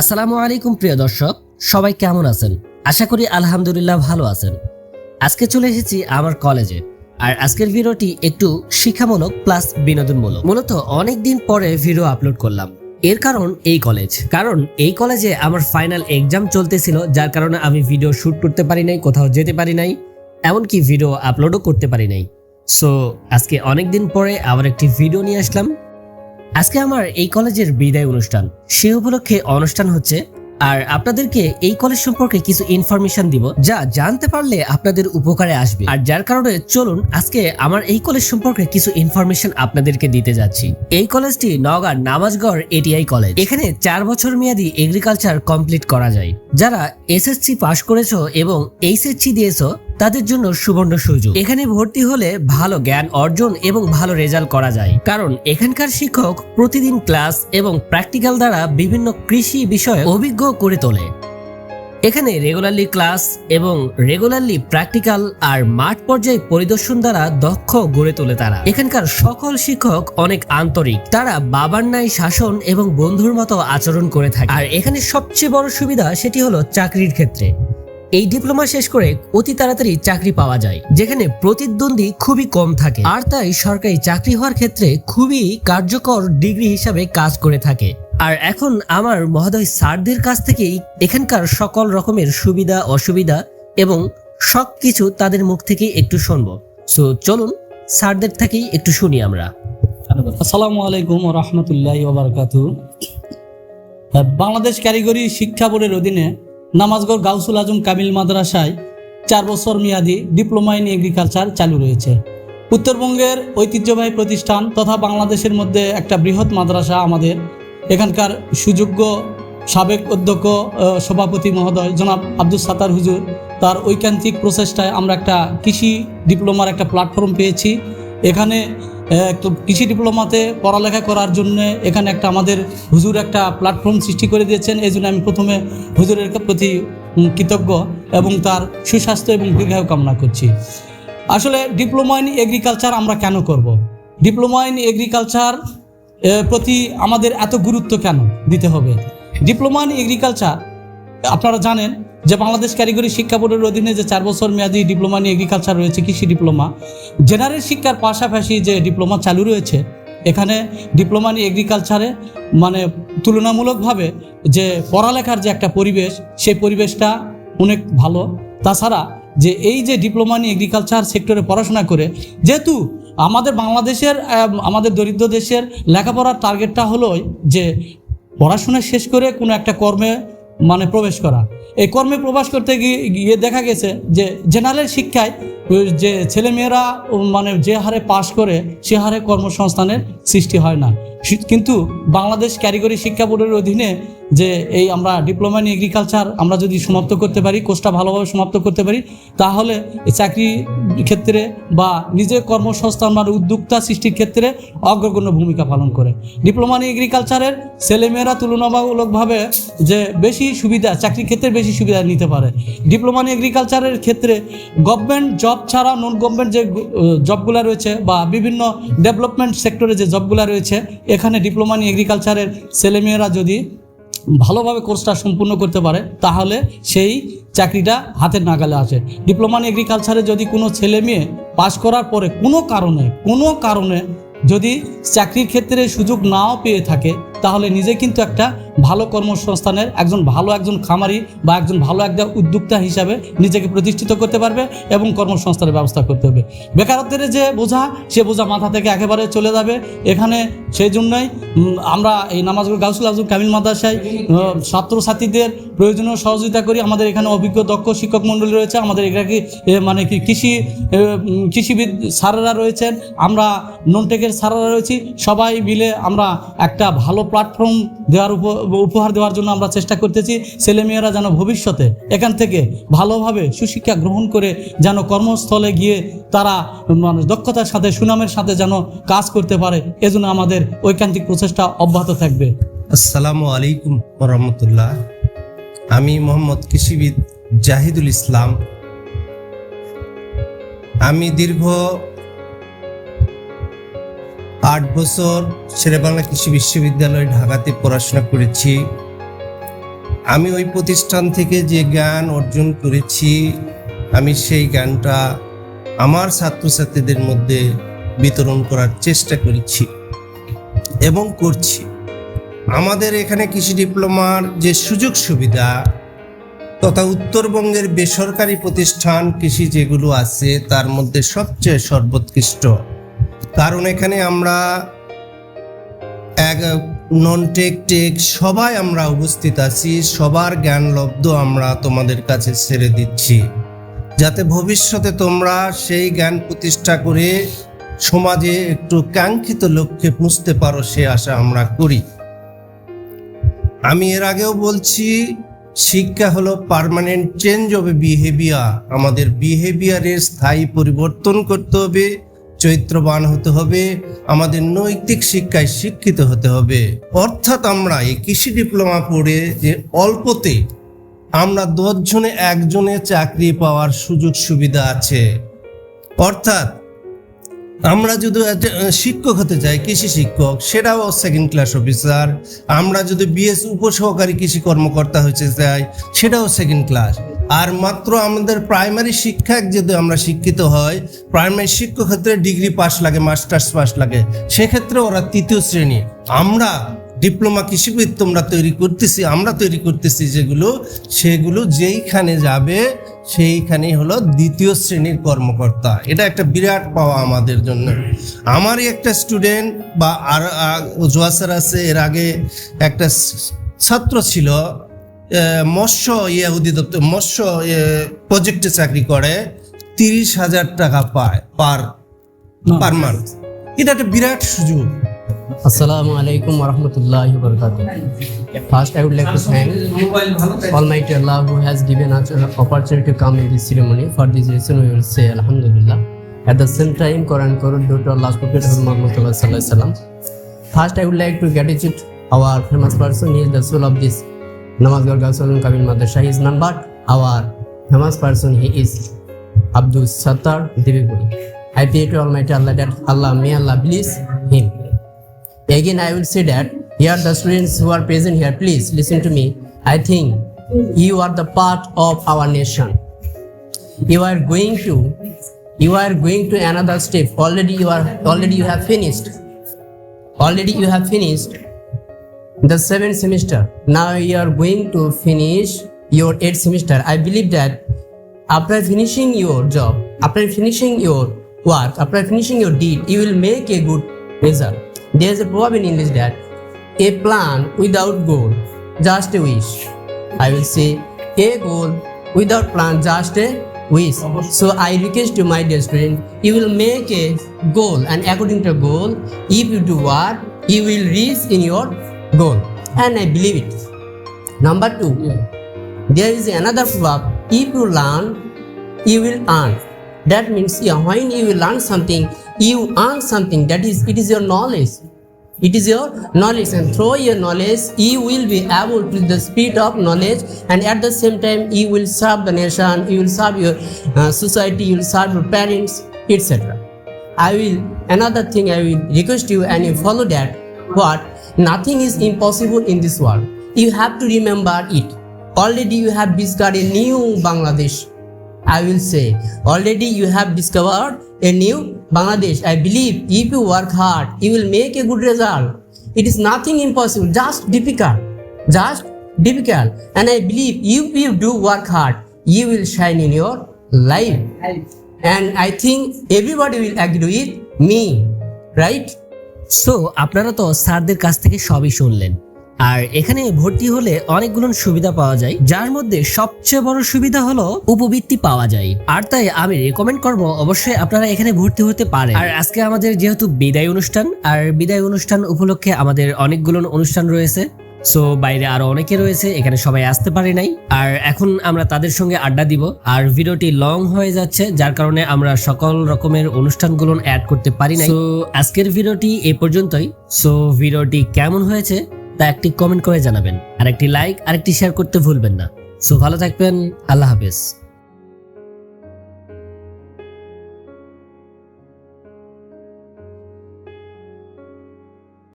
আসসালামু আলাইকুম প্রিয় দর্শক, সবাই কেমন আছেন? আশা করি আলহামদুলিল্লাহ ভালো আছেন। আজকে চলে এসেছি আমার কলেজে, আর আজকের ভিডিওটি একটু শিক্ষামূলক প্লাস বিনোদনমূলক। মূলত অনেক দিন পরে ভিডিও আপলোড করলাম। এর কারণ এই কলেজ কারণ এই কলেজে আমার ফাইনাল এক্সাম চলতেছিল, যার কারণে আমি ভিডিও শুট করতে পারি নাই, কোথাও যেতে পারি নাই, এমনকি ভিডিও আপলোডও করতে পারি নাই। সো আজকে অনেক দিন পরে আবার একটি ভিডিও নিয়ে আসলাম। আজকে আমার এই কলেজের বিদায় অনুষ্ঠান। সে উপলক্ষে অনুষ্ঠান হচ্ছে, আর আপনাদেরকে এই কলেজ সম্পর্কে কিছু ইনফরমেশন দিব, যা জানতে পারলে আপনাদের উপকারে আসবে। আর যার কারণে চলুন, আজকে আমার এই কলেজ সম্পর্কে কিছু ইনফরমেশন আপনাদেরকে দিতে যাচ্ছি। এই কলেজটি নওগাঁ নামাজগড় এটিআই কলেজ। এখানে চার বছর মেয়াদী এগ্রিকালচার কমপ্লিট করা যায়। যারা এসএসসি পাশ করেছ এবং এইচএসসি দিয়েছ তাদের জন্য সুবর্ণ সুযোগ। এখানে ভর্তি হলে ভালো জ্ঞান অর্জন এবং ভালো রেজাল্ট করা যায়। কারণ এখানকার শিক্ষক প্রতিদিন ক্লাস এবং প্র্যাকটিক্যাল দ্বারা বিভিন্ন কৃষি বিষয়ে অভিজ্ঞ করে তোলে। এখানে রেগুলারলি ক্লাস এবং রেগুলারলি প্র্যাকটিক্যাল আর মাঠ পর্যায়ে পরিদর্শন দ্বারা দক্ষ গড়ে তোলে তারা। এখানকার সকল শিক্ষক অনেক আন্তরিক। তারা বাবার ন্যায় শাসন এবং বন্ধুর মতো আচরণ করে থাকে। আর এখানে সবচেয়ে বড় সুবিধা সেটি হলো চাকরির ক্ষেত্রে। এই ডিপ্লোমা শেষ করে অতি তাড়াতাড়ি চাকরি পাওয়া যায়, যেখানে প্রতিদ্বন্দ্বী খুবই কম থাকে। আর তাই সরকারি চাকরি হওয়ার ক্ষেত্রে খুবই কার্যকর ডিগ্রি হিসাবে কাজ করে থাকে। আর এখন আমার মহোদয় স্যারদের কাছ থেকেই এখানকার সকল রকমের সুবিধা, অসুবিধা এবং সব কিছু তাদের মুখ থেকে একটু শুনব। সো চলুন, স্যারদের থেকেই একটু শুনি আমরা। আসসালামু আলাইকুম রহমতুল্লাহ বাংলাদেশ কারিগরি শিক্ষা বোর্ডের অধীনে নামাজগড় গাউসুল আজম কামিল মাদ্রাসায় চার বছর মেয়াদী ডিপ্লোমা ইন এগ্রিকালচার চালু রয়েছে। উত্তরবঙ্গের ঐতিহ্যবাহী প্রতিষ্ঠান তথা বাংলাদেশের মধ্যে একটা বৃহৎ মাদ্রাসা আমাদের। এখানকার সুযোগ্য সাবেক অধ্যক্ষ সভাপতি মহোদয় জনাব আব্দুল সাতার হুজুর, তার ঐকান্তিক প্রচেষ্টায় আমরা একটা কৃষি ডিপ্লোমার একটা প্ল্যাটফর্ম পেয়েছি। এখানে তো কৃষি ডিপ্লোমাতে পড়ালেখা করার জন্য এখানে একটা আমাদের হুজুর একটা প্ল্যাটফর্ম সৃষ্টি করে দিয়েছেন। এই জন্য আমি প্রথমে হুজুরের প্রতি কৃতজ্ঞ এবং তার সুস্বাস্থ্য এবং দীর্ঘায়ু কামনা করছি। আসলে ডিপ্লোমা ইন এগ্রিকালচার আমরা কেন করব। ডিপ্লোমা ইন এগ্রিকালচার প্রতি আমাদের এত গুরুত্ব কেন দিতে হবে? ডিপ্লোমা ইন এগ্রিকালচার আপনারা জানেন যে বাংলাদেশ কারিগরি শিক্ষা বোর্ডের অধীনে যে চার বছর মেয়াদী ডিপ্লোমা ইন এগ্রিকালচার রয়েছে, কৃষি ডিপ্লোমা জেনারেল শিক্ষার পাশাপাশি যে ডিপ্লোমা চালু রয়েছে, এখানে ডিপ্লোমা ইন এগ্রিকালচারে মানে তুলনামূলকভাবে যে পড়ালেখার যে একটা পরিবেশ, সেই পরিবেশটা অনেক ভালো। তাছাড়া যে এই যে ডিপ্লোমা ইন এগ্রিকালচার সেক্টরে পড়াশোনা করে, যেহেতু আমাদের বাংলাদেশের আমাদের দরিদ্র দেশের লেখাপড়ার টার্গেটটা হলো যে পড়াশোনা শেষ করে কোনো একটা কর্মে মানে প্রবেশ করা। এই কর্মে প্রবেশ করতে গিয়ে দেখা গেছে যে জেনারেল শিক্ষায় যে ছেলেমেয়েরা মেয়েরা মানে যে হারে পাশ করে সে হারে কর্মসংস্থানের সৃষ্টি হয় না। কিন্তু বাংলাদেশ ক্যারিগরি শিক্ষা বোর্ডের অধীনে যে এই আমরা ডিপ্লোমা ইন এগ্রিকালচার আমরা যদি সমাপ্ত করতে পারি, কোর্সটা ভালোভাবে সমাপ্ত করতে পারি, তাহলে চাকরি ক্ষেত্রে বা নিজের কর্মসংস্থান মানে উদ্যোক্তা সৃষ্টির ক্ষেত্রে অগ্রগণ্য ভূমিকা পালন করে। ডিপ্লোমা ইন এগ্রিকালচারের ছেলেমেয়েরা তুলনামূলকভাবে যে বেশি সুবিধা, চাকরির ক্ষেত্রে বেশি সুবিধা নিতে পারে। ডিপ্লোমা ইন এগ্রিকালচারের ক্ষেত্রে গভর্নমেন্ট জব ছাড়া নন গভর্নমেন্ট যে জবগুলো রয়েছে বা বিভিন্ন ডেভেলপমেন্ট সেক্টরে যে জবগুলো রয়েছে, এখানে ডিপ্লোমা ইন এগ্রিকালচারের ছেলেমেয়েরা যদি ভালোভাবে কোর্সটা সম্পূর্ণ করতে পারে, তাহলে সেই চাকরিটা হাতের নাগালে আসে। ডিপ্লোমা ইন এগ্রিকালচারে যদি কোনো ছেলে মেয়ে পাশ করার পরে কোনো কারণে কোনো কারণে যদি চাকরির ক্ষেত্রে সুযোগ নাও পেয়ে থাকে, তাহলে নিজে কিন্তু একটা ভালো কর্মসংস্থানের একজন ভালো একজন খামারি বা একজন ভালো একটা উদ্যোক্তা হিসাবে নিজেকে প্রতিষ্ঠিত করতে পারবে এবং কর্মসংস্থানের ব্যবস্থা করতে হবে। বেকারত্বের যে বোঝা, সে বোঝা মাথা থেকে একেবারে চলে যাবে। এখানে সেই জন্যই আমরা এই নামাজগুলো গাউসুল আজম কামিল মাদ্রাসায় ছাত্রছাত্রীদের প্রয়োজনীয় সহযোগিতা করি। আমাদের এখানে অভিজ্ঞ, দক্ষ শিক্ষক মণ্ডলী রয়েছে। আমাদের এখানে মানে কি কৃষি কৃষিবিদ স্যারেরা রয়েছেন। আমরা ননটেকের স্যারেরা রয়েছি। সবাই মিলে আমরা একটা ভালো প্ল্যাটফর্ম দেওয়ার উপ- উপহার দেওয়ার জন্য আমরা চেষ্টা করতেছি। ছেলেমেয়েরা যেন ভবিষ্যতে এখান থেকে ভালোভাবে সুশিক্ষা গ্রহণ করে যেন কর্মস্থলে গিয়ে তারা মানে দক্ষতার সাথে, সুনামের সাথে যেন কাজ করতে পারে। এজন্য আমাদের ঐকান্তিক প্রচেষ্টা অব্যাহত থাকবে। আসসালামু আলাইকুম রহমতুল্লাহ। আমি মোহাম্মদ কৃষিবিদ জাহিদুল ইসলাম। আমি দীর্ঘ আট বছর শেরেবাংলা কৃষি বিশ্ববিদ্যালয় ঢাকাতে পড়াশোনা করেছি। আমি ওই প্রতিষ্ঠান থেকে যে জ্ঞান অর্জন করেছি, আমি সেই জ্ঞানটা আমার ছাত্রছাত্রীদের মধ্যে বিতরণ করার চেষ্টা করেছি এবং করছি। আমাদের এখানে কৃষি ডিপ্লোমার যে সুযোগ সুবিধা তথা উত্তরবঙ্গের বেসরকারি প্রতিষ্ঠান কৃষি যেগুলো আছে, তার মধ্যে সবচেয়ে সর্বোৎকৃষ্ট কারণ এখানে আমরা এক নন টেক টেক সবাই আমরা উপস্থিত আছি, সবার জ্ঞান লব্ধ আমরা তোমাদের কাছে ছেড়ে দিচ্ছি। যাতে ভবিষ্যতে তোমরা সেই জ্ঞান প্রতিষ্ঠা করে সমাজে একটু কাঙ্ক্ষিত লক্ষ্যে পৌঁছতে পারো সে আশা আমরা করি। আমি এর আগেও বলছি, শিক্ষা হলো পার্মানেন্ট চেঞ্জ অফ বিহেভিয়ার আমাদের বিহেভিয়ারের স্থায়ী পরিবর্তন করতে হবে। চরিত্রবান হতে হবে, আমাদের নৈতিক শিক্ষায় শিক্ষিত হতে হবে। অর্থাৎ আমরা এই কৃষি ডিপ্লোমা পড়ে যে অল্পতে আমরা দশজনে একজনে চাকরি পাওয়ার সুযোগ সুবিধা আছে। অর্থাৎ আমরা যদি শিক্ষক হতে চাই, কৃষি শিক্ষক, সেটাও সেকেন্ড ক্লাস অফিসার আমরা যদি বিএস উপসহকারী কৃষি কর্মকর্তা হতে চাই, সেটাও সেকেন্ড ক্লাস আর মাত্র আমাদের প্রাইমারি শিক্ষক যদি আমরা শিক্ষিত হয় প্রাইমারি শিক্ষক ক্ষেত্রে ডিগ্রি পাস লাগে মাস্টার্স পাস লাগে, সেক্ষেত্রে ওরা তৃতীয় শ্রেণি। আমরা ডিপ্লোমা কৃষিবিদ তোমরা তৈরি করতেছি আমরা তৈরি করতেছি যেগুলো সেগুলো যেইখানে যাবে সেইখানেই হলো দ্বিতীয় শ্রেণির কর্মকর্তা। এটা একটা বিরাট পাওয়া আমাদের জন্য। আমারই একটা স্টুডেন্ট বা আর জোয়াসার আছে এর আগে একটা ছাত্র ছিল মৎস্য ইয়ে অধিদপ্তর মৎস্য প্রজেক্টে চাকরি করে তিরিশ হাজার টাকা পায় পার পার মান্থ। এটা একটা বিরাট সুযোগ। Assalamu alaikum wa rahmatullahi. First, I would like to thank Almighty Allah who has given us an opportunity to come in this ceremony. For this reason, we will say Alhamdulillah. At the same time, Quran Quran due to Allah's Prophet Muhammad. First, I would like to gratitude our famous person. Is the soul of this Namazgar Gausalun Kabil Madrasa. He is none but our famous person. He is Abdul Sattar Devipuri. I pray to Almighty Allah that Allah may Allah bless him. Again, I will say that here the students who are present here, please listen to me. I think you are the part of our nation. You are going to, you are going to another step. Already you are, already you have finished. Already you have finished the seventh semester. Now you are going to finish your eighth semester. I believe that after finishing your job, after finishing your work, after finishing your deed, you will make a good result. There is a proverb in English that a plan without goal, just a wish. I will say a goal without plan, just a wish. So I request to my dear student, you will make a goal, and according to goal, if you do what, you will reach in your goal. And I believe it. Number two, there is another proverb if you learn you will earn that means yeah, when you learn something you earn something that is it is your knowledge it is your knowledge and through your knowledge you will be able to the speed of knowledge and at the same time you will serve the nation you will serve your uh, society you will serve your parents etc i will another thing i will request you and you follow that what nothing is impossible in this world you have to remember it already you have discovered a new bangladesh i will say already you have discovered a new bangladesh i believe if you work hard you will make a good result it is nothing impossible just difficult just difficult and i believe if you do work hard you will shine in your life and i think everybody will agree with me right so আপনারা তো স্যারদের কাছ থেকে সবই শুনলেন আর এখানে ভর্তি হলে অনেকগুলো সুবিধা পাওয়া যায়। যার মধ্যে সবচেয়ে বড় সুবিধা হলো উপবৃত্তি পাওয়া যায়। আর তাই আমি রেকমেন্ড করব অবশ্যই আপনারা এখানে ভর্তি হতে পারেন। আর আজকে আমাদের যেহেতু বিদায় অনুষ্ঠান, আর বিদায় অনুষ্ঠান উপলক্ষে আমাদের অনেকগুলো অনুষ্ঠান রয়েছে। সো বাইরে আরও অনেকে রয়েছে, এখানে সবাই আসতে পারে নাই। আর এখন আমরা তাদের সঙ্গে আড্ডা দিব। আর ভিডিওটি লং হয়ে যাচ্ছে, যার কারণে আমরা সকল রকমের অনুষ্ঠানগুলো অ্যাড করতে পারি নাই। সো আজকের ভিডিওটি এ পর্যন্তই। সো ভিডিওটি কেমন হয়েছে? তা একটি কমেন্ট করে জানাবেন। আর একটি লাইক আর একটি শেয়ার করতে ভুলবেন না। সো ভালো থাকবেন, আল্লাহ হাফেজ।